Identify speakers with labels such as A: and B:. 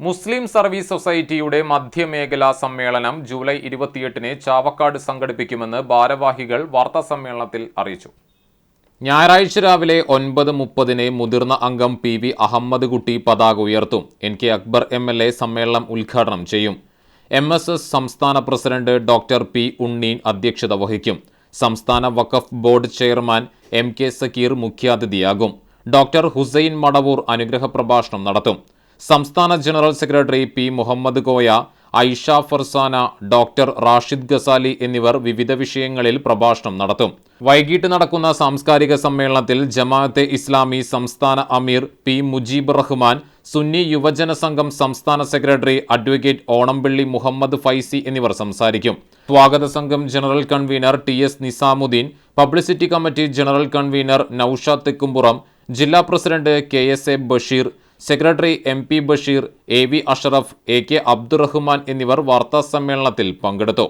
A: മുസ്ലിം service സൊസൈറ്റിയുടെ മധ്യമേഖലാ സമ്മേളനം July ഇരുപത്തിയെട്ടിന് ചാവക്കാട് സംഘടിപ്പിക്കുമെന്ന് ഭാരവാഹികൾ വാർത്താ സമ്മേളനത്തിൽ അറിയിച്ചു. ഞായറാഴ്ച രാവിലെ ഒൻപത് മുപ്പതിന് മുതിർന്ന അംഗം പി വി അഹമ്മദ് കുട്ടി പതാക ഉയർത്തും. N K Akbar M L A സമ്മേളനം ഉദ്ഘാടനം ചെയ്യും. എം എസ് എസ് സംസ്ഥാന പ്രസിഡന്റ് ഡോക്ടർ പി ഉണ്ണീൻ അധ്യക്ഷത വഹിക്കും. സംസ്ഥാന Waqf board chairman M K Zakir മുഖ്യാതിഥിയാകും. ഡോക്ടർ ഹുസൈൻ മടവൂർ അനുഗ്രഹ പ്രഭാഷണം നടത്തും. സംസ്ഥാന general secretary P Muhammad Koya Aisha Farzana doctor Rashid Ghazali എന്നിവർ വിവിധ വിഷയങ്ങളിൽ പ്രഭാഷണം നടത്തും. വൈകിട്ട് നടക്കുന്ന സാംസ്കാരിക സമ്മേളനത്തിൽ ജമാഅത്തെ ഇസ്ലാമി സംസ്ഥാന അമീർ പി മുജീബ് റഹ്മാൻ സുന്നി യുവജന സംഘം സംസ്ഥാന സെക്രട്ടറി അഡ്വക്കേറ്റ് ഓണംപള്ളി മുഹമ്മദ് ഫൈസി എന്നിവർ സംസാരിക്കും. സ്വാഗത സംഘം general convener T S Nizamuddin publicity committee general convener Noushad Thekkumpuram ജില്ലാ president K S A Basheer secretary M P Basheer A V Ashraf A K Abdurahman എന്നിവർ വാർത്താസമ്മേളനത്തിൽ പങ്കെടുത്തു.